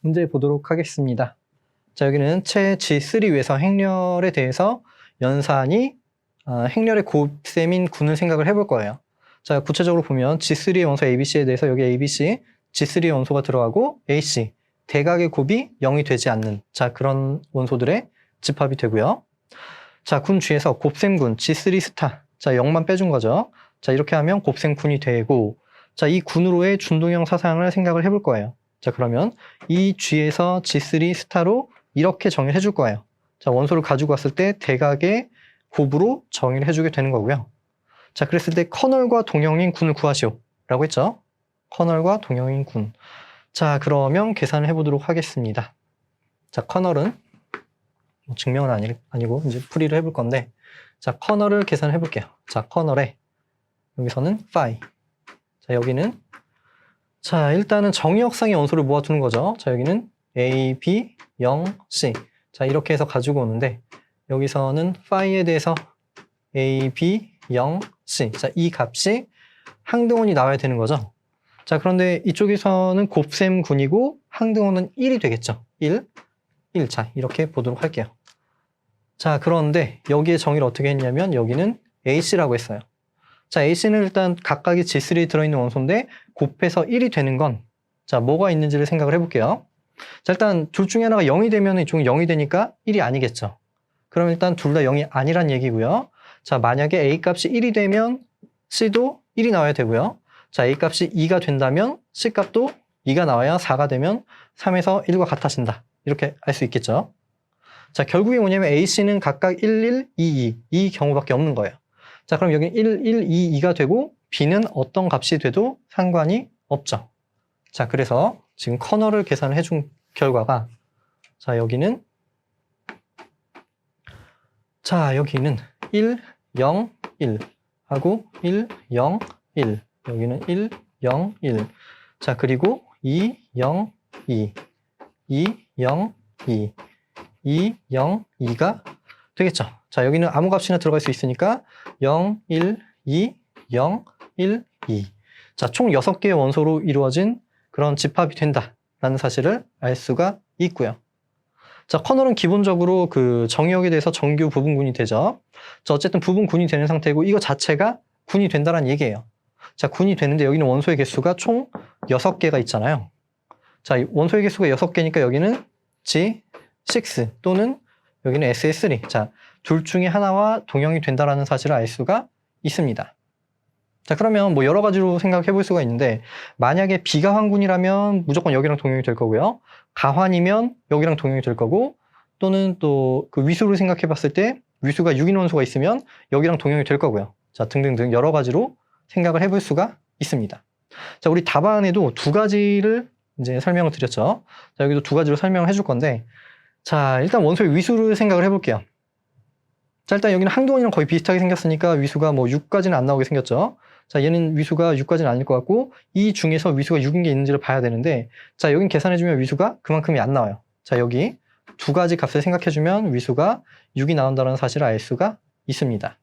문제 보도록 하겠습니다. 자, 여기는 채 G3 위에서 행렬에 대해서 연산이 아, 행렬의 곱셈인 군을 생각을 해볼 거예요. 자, 구체적으로 보면 G3의 원소 ABC에 대해서 여기 ABC, G3의 원소가 들어가고 AC, 대각의 곱이 0이 되지 않는 자, 그런 원소들의 집합이 되고요. 자, 군 G에서 곱셈군 G3 스타. 자, 0만 빼준 거죠. 자, 이렇게 하면 곱셈군이 되고 자, 이 군으로의 준동형 사상을 생각을 해볼 거예요. 자, 그러면 이 G에서 G3 스타로 이렇게 정의를 해줄 거예요. 자, 원소를 가지고 왔을 때 대각의 곱으로 정의를 해주게 되는 거고요. 자, 그랬을 때 커널과 동형인 군을 구하시오. 라고 했죠. 커널과 동형인 군. 자, 그러면 계산을 해보도록 하겠습니다. 자, 커널은 뭐 증명은 아니, 아니고 이제 풀이를 해볼 건데 자, 커널을 계산해 볼게요. 자, 커널에 여기서는 phi. 자, 여기는 자, 일단은 정의 역상의 원소를 모아두는 거죠. 자, 여기는 A, B, 0, C. 자, 이렇게 해서 가지고 오는데 여기서는 phi에 대해서 A, B, 0, C. 자, 이 값이 항등원이 나와야 되는 거죠. 자, 그런데 이쪽에서는 곱셈군이고 항등원은 1이 되겠죠. 1, 1. 자, 이렇게 보도록 할게요. 자, 그런데 여기에 정의를 어떻게 했냐면 여기는 AC라고 했어요. 자, AC는 일단 각각의 G3에 들어있는 원소인데 곱해서 1이 되는 건 자, 뭐가 있는지를 생각을 해볼게요. 자, 일단 둘 중에 하나가 0이 되면 이쪽은 0이 되니까 1이 아니겠죠. 그럼 일단 둘 다 0이 아니란 얘기고요. 자, 만약에 A 값이 1이 되면 C도 1이 나와야 되고요. 자, A 값이 2가 된다면 C 값도 2가 나와야 4가 되면 3에서 1과 같아진다. 이렇게 알 수 있겠죠. 자, 결국에 뭐냐면 AC는 각각 1, 1, 2, 2. 이 경우밖에 없는 거예요. 자, 그럼 여기 1, 1, 2, 2가 되고 B는 어떤 값이 돼도 상관이 없죠. 자, 그래서 지금 커널을 계산을 해준 결과가 자, 여기는 자, 여기는 1, 0, 1 하고 1, 0, 1 여기는 1, 0, 1 자, 그리고 2, 0, 2 2, 0, 2 2, 0, 2가 되겠죠. 자, 여기는 아무 값이나 들어갈 수 있으니까 0, 1, 2, 0, 1, 2. 자, 총 6개의 원소로 이루어진 그런 집합이 된다라는 사실을 알 수가 있고요. 자, 커널은 기본적으로 그 정의역에 대해서 정규 부분군이 되죠. 자, 어쨌든 부분군이 되는 상태고 이거 자체가 군이 된다는 얘기예요. 자, 군이 되는데 여기는 원소의 개수가 총 6개가 있잖아요. 자, 이 원소의 개수가 6개니까 여기는 G6 또는 여기는 SS3. 자, 둘 중에 하나와 동형이 된다라는 사실을 알 수가 있습니다. 자, 그러면 뭐 여러 가지로 생각해 볼 수가 있는데 만약에 비가 환군이라면 무조건 여기랑 동형이 될 거고요. 가환이면 여기랑 동형이 될 거고 또는 또 그 위수를 생각해 봤을 때 위수가 6인 원소가 있으면 여기랑 동형이 될 거고요. 자, 등등등 여러 가지로 생각을 해볼 수가 있습니다. 자, 우리 답안에도 두 가지를 이제 설명을 드렸죠. 자, 여기도 두 가지로 설명을 해줄 건데, 자, 일단 원소의 위수를 생각을 해볼게요. 자, 일단 여기는 항동원이랑 거의 비슷하게 생겼으니까 위수가 뭐 6까지는 안 나오게 생겼죠. 자, 얘는 위수가 6까지는 아닐 것 같고, 이 중에서 위수가 6인 게 있는지를 봐야 되는데, 자, 여긴 계산해주면 위수가 그만큼이 안 나와요. 자, 여기 두 가지 값을 생각해주면 위수가 6이 나온다는 사실을 알 수가 있습니다.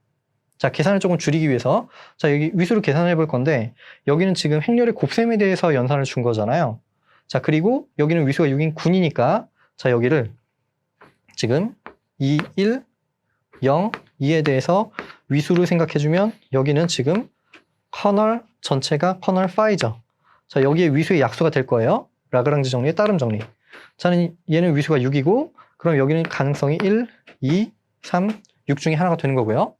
자, 계산을 조금 줄이기 위해서, 자, 여기 위수를 계산해 볼 건데, 여기는 지금 행렬의 곱셈에 대해서 연산을 준 거잖아요. 자, 그리고 여기는 위수가 6인 군이니까, 자, 여기를 지금 2, 1, 0, 2에 대해서 위수를 생각해주면, 여기는 지금 커널 전체가 커널 파이죠. 자, 여기에 위수의 약수가 될 거예요. 라그랑지 정리의 따름 정리. 자는 얘는 위수가 6이고, 그럼 여기는 가능성이 1, 2, 3, 6 중에 하나가 되는 거고요.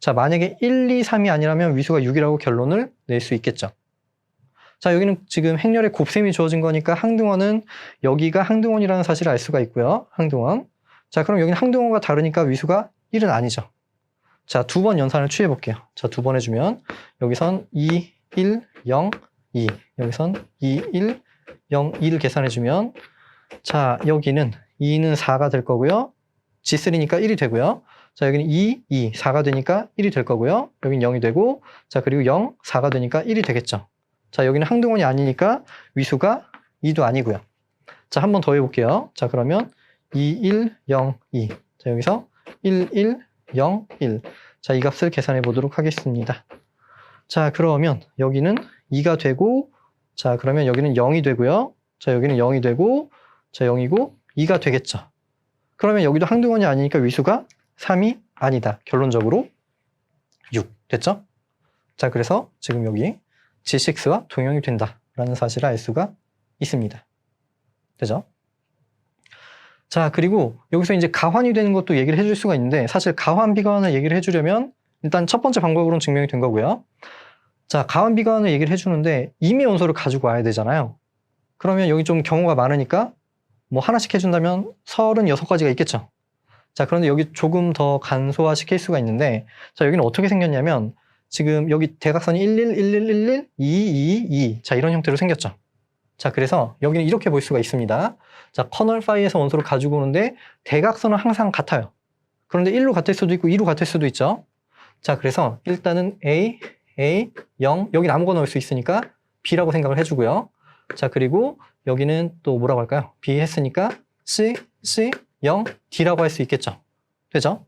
자, 만약에 1, 2, 3이 아니라면 위수가 6이라고 결론을 낼 수 있겠죠. 자, 여기는 지금 행렬의 곱셈이 주어진 거니까 항등원은 여기가 항등원이라는 사실을 알 수가 있고요. 항등원. 자, 그럼 여기는 항등원과 다르니까 위수가 1은 아니죠. 자, 두 번 연산을 취해 볼게요. 자, 두 번 해주면 여기선 2, 1, 0, 2. 여기선 2, 1, 0, 2를 계산해 주면 자, 여기는 2는 4가 될 거고요. G3니까 1이 되고요. 자, 여기는 2, 2, 4가 되니까 1이 될 거고요. 여기는 0이 되고, 자, 그리고 0, 4가 되니까 1이 되겠죠. 자, 여기는 항등원이 아니니까 위수가 2도 아니고요. 자, 한 번 더 해볼게요. 자, 그러면 2, 1, 0, 2. 자, 여기서 1, 1, 0, 1. 자, 이 값을 계산해 보도록 하겠습니다. 자, 그러면 여기는 2가 되고, 자, 그러면 여기는 0이 되고요. 자, 여기는 0이 되고, 자, 0이고 2가 되겠죠. 그러면 여기도 항등원이 아니니까 위수가 3이 아니다. 결론적으로 6 됐죠? 자, 그래서 지금 여기 G6와 동형이 된다라는 사실을 알 수가 있습니다. 되죠? 자, 그리고 여기서 이제 가환이 되는 것도 얘기를 해줄 수가 있는데 사실 가환 비가환을 얘기를 해주려면 일단 첫 번째 방법으로는 증명이 된 거고요. 자, 가환 비가환을 얘기를 해주는데 임의 원소를 가지고 와야 되잖아요. 그러면 여기 좀 경우가 많으니까 뭐 하나씩 해준다면 36가지가 있겠죠. 자, 그런데 여기 조금 더 간소화 시킬 수가 있는데 자, 여기는 어떻게 생겼냐면 지금 여기 대각선이 11, 11, 11, 2, 2, 2. 자, 이런 형태로 생겼죠. 자, 그래서 여기는 이렇게 볼 수가 있습니다. 자, 커널 파이에서 원소를 가지고 오는데 대각선은 항상 같아요. 그런데 1로 같을 수도 있고 2로 같을 수도 있죠. 자, 그래서 일단은 A, A, 0, 여기는 아무거나 넣을 수 있으니까 B라고 생각을 해주고요. 자, 그리고 여기는 또 뭐라고 할까요? B 했으니까 C, C, 0, D라고 할 수 있겠죠. 되죠?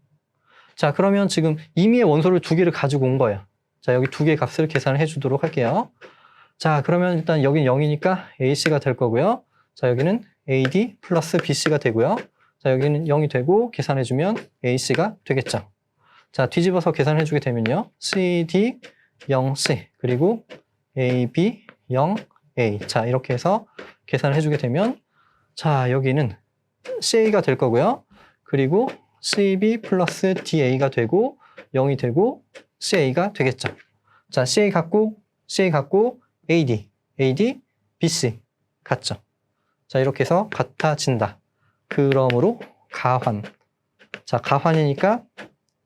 자, 그러면 지금 임의의 원소를 두 개를 가지고 온 거예요. 자, 여기 두 개의 값을 계산을 해주도록 할게요. 자, 그러면 일단 여기는 0이니까 AC가 될 거고요. 자, 여기는 AD 플러스 BC가 되고요. 자, 여기는 0이 되고 계산해주면 AC가 되겠죠. 자, 뒤집어서 계산해주게 되면요. CD 0C 그리고 AB 0A 자, 이렇게 해서 계산을 해주게 되면 자, 여기는 CA가 될 거고요. 그리고 CB 플러스 DA가 되고 0이 되고 CA가 되겠죠. 자, CA 갖고 CA 갖고 AD, AD, BC 같죠. 자, 이렇게 해서 같아진다. 그러므로 가환. 자, 가환이니까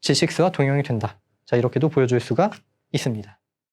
G6와 동형이 된다. 자, 이렇게도 보여줄 수가 있습니다.